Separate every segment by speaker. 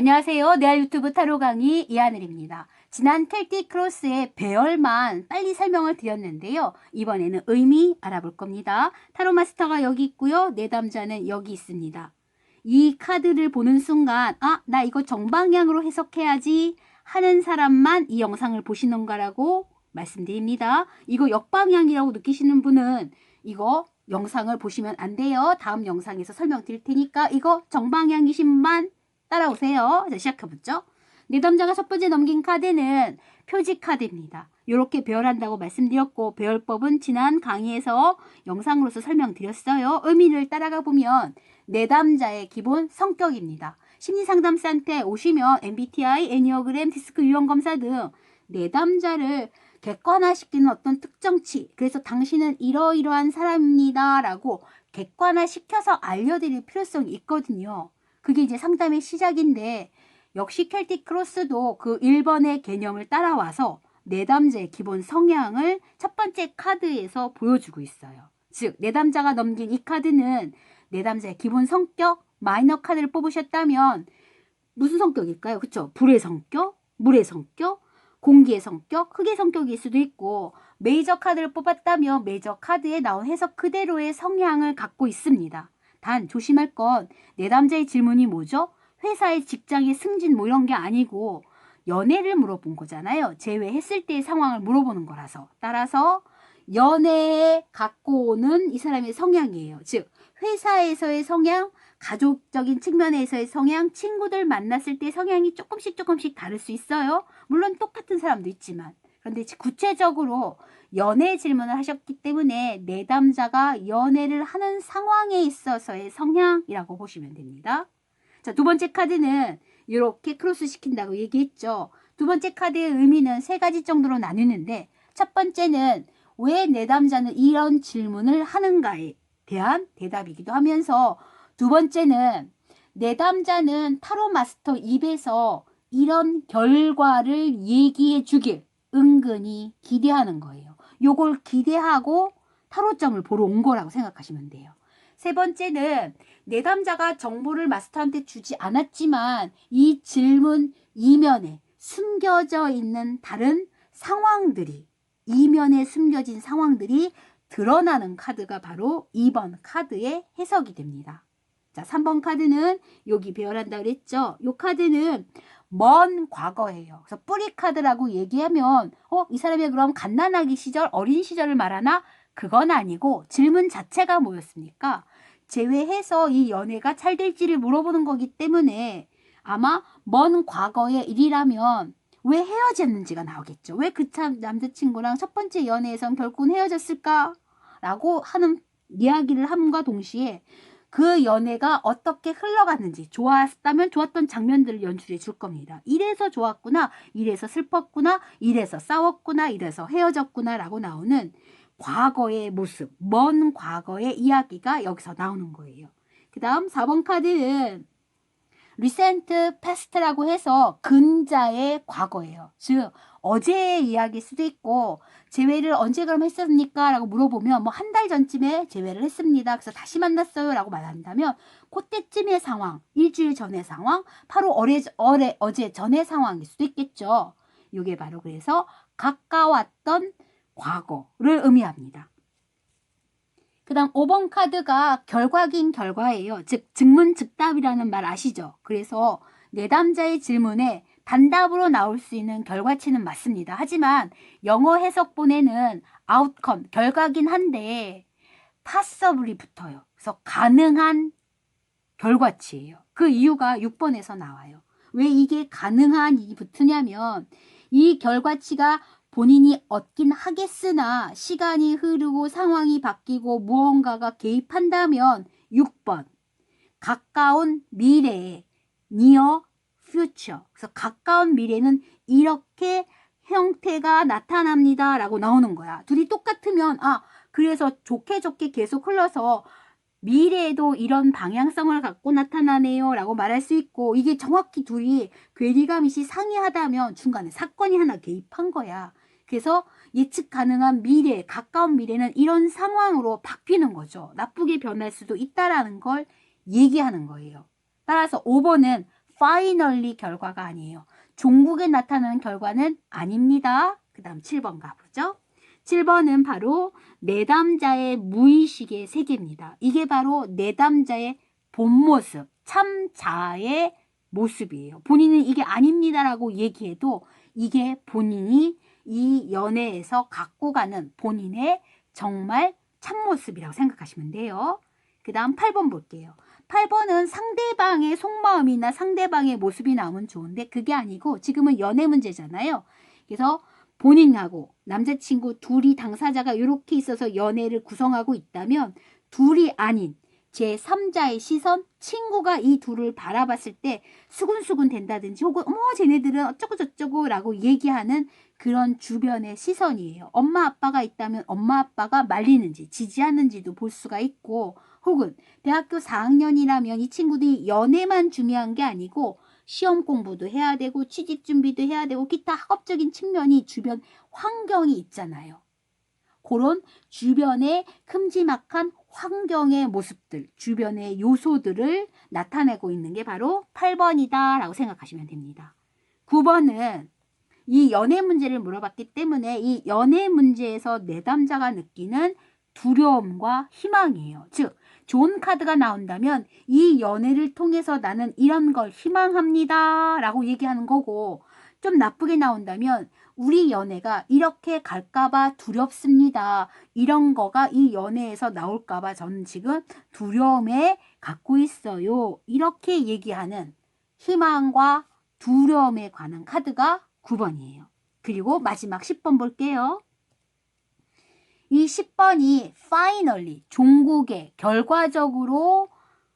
Speaker 1: 안녕하세요. 내알 유튜브 타로 강의 이하늘입니다. 지난 켈틱 크로스의 배열만 빨리 설명을 드렸는데요. 이번에는 의미 알아볼 겁니다. 타로 마스터가 여기 있고요. 내담자는 여기 있습니다. 이 카드를 보는 순간 아, 나 이거 정방향으로 해석해야지 하는 사람만 이 영상을 보시는 거라고 말씀드립니다. 이거 역방향이라고 느끼시는 분은 이거 영상을 보시면 안 돼요. 다음 영상에서 설명드릴 테니까 이거 정방향이신만 따라오세요. 자, 시작해보죠. 내담자가 첫 번째 넘긴 카드는 표지 카드입니다. 이렇게 배열한다고 말씀드렸고 배열법은 지난 강의에서 영상으로서 설명드렸어요. 의미를 따라가 보면 내담자의 기본 성격입니다. 심리상담센터에 오시면 MBTI, 애니어그램, 디스크 유형 검사 등 내담자를 객관화시키는 어떤 특정치 그래서 당신은 이러이러한 사람입니다 라고 객관화시켜서 알려드릴 필요성이 있거든요. 그게 이제 상담의 시작인데 역시 켈틱 크로스도 그 1번의 개념을 따라와서 내담자의 기본 성향을 첫 번째 카드에서 보여주고 있어요. 즉 내담자가 넘긴 이 카드는 내담자의 기본 성격 마이너 카드를 뽑으셨다면 무슨 성격일까요? 그렇죠? 불의 성격, 물의 성격, 공기의 성격, 흙의 성격일 수도 있고 메이저 카드를 뽑았다면 메이저 카드에 나온 해석 그대로의 성향을 갖고 있습니다. 단 조심할 건 내담자의 질문이 뭐죠? 회사의 직장의 승진 뭐 이런 게 아니고 연애를 물어본 거잖아요. 제외했을 때의 상황을 물어보는 거라서. 따라서 연애에 갖고 오는 이 사람의 성향이에요. 즉 회사에서의 성향, 가족적인 측면에서의 성향, 친구들 만났을 때 성향이 조금씩 조금씩 다를 수 있어요. 물론 똑같은 사람도 있지만. 그런데 구체적으로 연애 질문을 하셨기 때문에 내담자가 연애를 하는 상황에 있어서의 성향이라고 보시면 됩니다. 자, 두 번째 카드는 이렇게 크로스 시킨다고 얘기했죠. 두 번째 카드의 의미는 세 가지 정도로 나뉘는데 첫 번째는 왜 내담자는 이런 질문을 하는가에 대한 대답이기도 하면서 두 번째는 내담자는 타로 마스터 입에서 이런 결과를 얘기해 주길 은근히 기대하는 거예요. 요걸 기대하고 타로점을 보러 온 거라고 생각하시면 돼요. 세 번째는 내담자가 정보를 마스터한테 주지 않았지만 이 질문 이면에 숨겨져 있는 다른 상황들이 이면에 숨겨진 상황들이 드러나는 카드가 바로 2번 카드의 해석이 됩니다. 자, 3번 카드는 여기 배열한다 그랬죠? 이 카드는 먼 과거예요. 그래서 뿌리 카드라고 얘기하면 어, 이 사람이 그럼 갓난아기 시절, 어린 시절을 말하나? 그건 아니고 질문 자체가 뭐였습니까? 제외해서 이 연애가 잘 될지를 물어보는 거기 때문에 아마 먼 과거의 일이라면 왜 헤어졌는지가 나오겠죠. 왜 그 참 남자친구랑 첫 번째 연애에선 결국은 헤어졌을까? 라고 하는 이야기를 함과 동시에 그 연애가 어떻게 흘러갔는지 좋았다면 좋았던 장면들을 연출해 줄 겁니다. 이래서 좋았구나, 이래서 슬펐구나, 이래서 싸웠구나, 이래서 헤어졌구나 라고 나오는 과거의 모습, 먼 과거의 이야기가 여기서 나오는 거예요. 그 다음 4번 카드는 recent past라고 해서 근자의 과거예요. 즉 어제의 이야기일 수도 있고 재회를 언제 그럼 했습니까? 라고 물어보면 뭐 한 달 전쯤에 재회를 했습니다. 그래서 다시 만났어요. 라고 말한다면 그때쯤의 상황, 일주일 전의 상황, 바로 어제, 어제, 어제 전의 상황일 수도 있겠죠. 이게 바로 그래서 가까웠던 과거를 의미합니다. 그 다음 5번 카드가 결과긴 결과예요. 즉 증문 즉답이라는 말 아시죠? 그래서 내담자의 질문에 단답으로 나올 수 있는 결과치는 맞습니다. 하지만 영어 해석본에는 outcome, 결과긴 한데 possibly 붙어요. 그래서 가능한 결과치예요. 그 이유가 6번에서 나와요. 왜 이게 가능한이 붙으냐면 이 결과치가 본인이 얻긴 하겠으나 시간이 흐르고 상황이 바뀌고 무언가가 개입한다면 6번 가까운 미래에 near future 그래서 가까운 미래는 이렇게 형태가 나타납니다 라고 나오는 거야 둘이 똑같으면 아 그래서 좋게 좋게 계속 흘러서 미래에도 이런 방향성을 갖고 나타나네요 라고 말할 수 있고 이게 정확히 둘이 괴리감이 상이하다면 중간에 사건이 하나 개입한 거야 그래서 예측 가능한 미래, 가까운 미래는 이런 상황으로 바뀌는 거죠. 나쁘게 변할 수도 있다라는 걸 얘기하는 거예요. 따라서 5번은 finally 결과가 아니에요. 종국에 나타나는 결과는 아닙니다. 그 다음 7번 가보죠. 7번은 바로 내담자의 무의식의 세계입니다. 이게 바로 내담자의 본 모습, 참 자아의 모습이에요. 본인은 이게 아닙니다라고 얘기해도 이게 본인이 이 연애에서 갖고 가는 본인의 정말 참모습이라고 생각하시면 돼요. 그 다음 8번 볼게요. 8번은 상대방의 속마음이나 상대방의 모습이 나오면 좋은데 그게 아니고 지금은 연애 문제잖아요. 그래서 본인하고 남자친구 둘이 당사자가 이렇게 있어서 연애를 구성하고 있다면 둘이 아닌 제3자의 시선, 친구가 이 둘을 바라봤을 때 수근수근 된다든지 혹은 어머 쟤네들은 어쩌고 저쩌고 라고 얘기하는 그런 주변의 시선이에요. 엄마 아빠가 있다면 엄마 아빠가 말리는지 지지하는지도 볼 수가 있고 혹은 대학교 4학년이라면 이 친구들이 연애만 중요한 게 아니고 시험 공부도 해야 되고 취직 준비도 해야 되고 기타 학업적인 측면이 주변 환경이 있잖아요. 그런 주변의 큼지막한 환경의 모습들, 주변의 요소들을 나타내고 있는 게 바로 8번이다 라고 생각하시면 됩니다. 9번은 이 연애 문제를 물어봤기 때문에 이 연애 문제에서 내담자가 느끼는 두려움과 희망이에요. 즉, 좋은 카드가 나온다면 이 연애를 통해서 나는 이런 걸 희망합니다 라고 얘기하는 거고 좀 나쁘게 나온다면 우리 연애가 이렇게 갈까봐 두렵습니다. 이런 거가 이 연애에서 나올까봐 저는 지금 두려움에 갖고 있어요. 이렇게 얘기하는 희망과 두려움에 관한 카드가 9번이에요. 그리고 마지막 10번 볼게요. 이 10번이 finally 종국의 결과적으로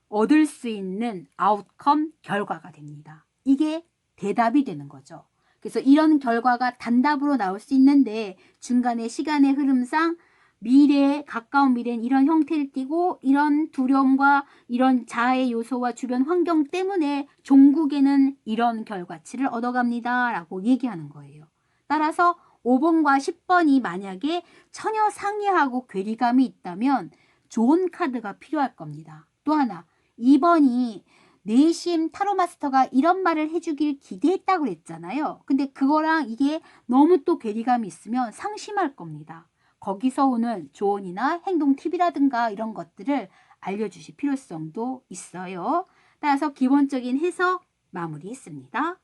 Speaker 1: 얻을 수 있는 아웃컴 결과가 됩니다. 이게 대답이 되는 거죠. 그래서 이런 결과가 단답으로 나올 수 있는데 중간에 시간의 흐름상 미래에 가까운 미래는 이런 형태를 띠고 이런 두려움과 이런 자아의 요소와 주변 환경 때문에 종국에는 이런 결과치를 얻어갑니다. 라고 얘기하는 거예요. 따라서 5번과 10번이 만약에 처녀 상의하고 괴리감이 있다면 좋은 카드가 필요할 겁니다. 또 하나 2번이 내심 타로 마스터가 이런 말을 해주길 기대했다고 그랬잖아요. 근데 그거랑 이게 너무 또 괴리감이 있으면 상심할 겁니다. 거기서 오는 조언이나 행동 팁이라든가 이런 것들을 알려주실 필요성도 있어요. 따라서 기본적인 해석 마무리했습니다.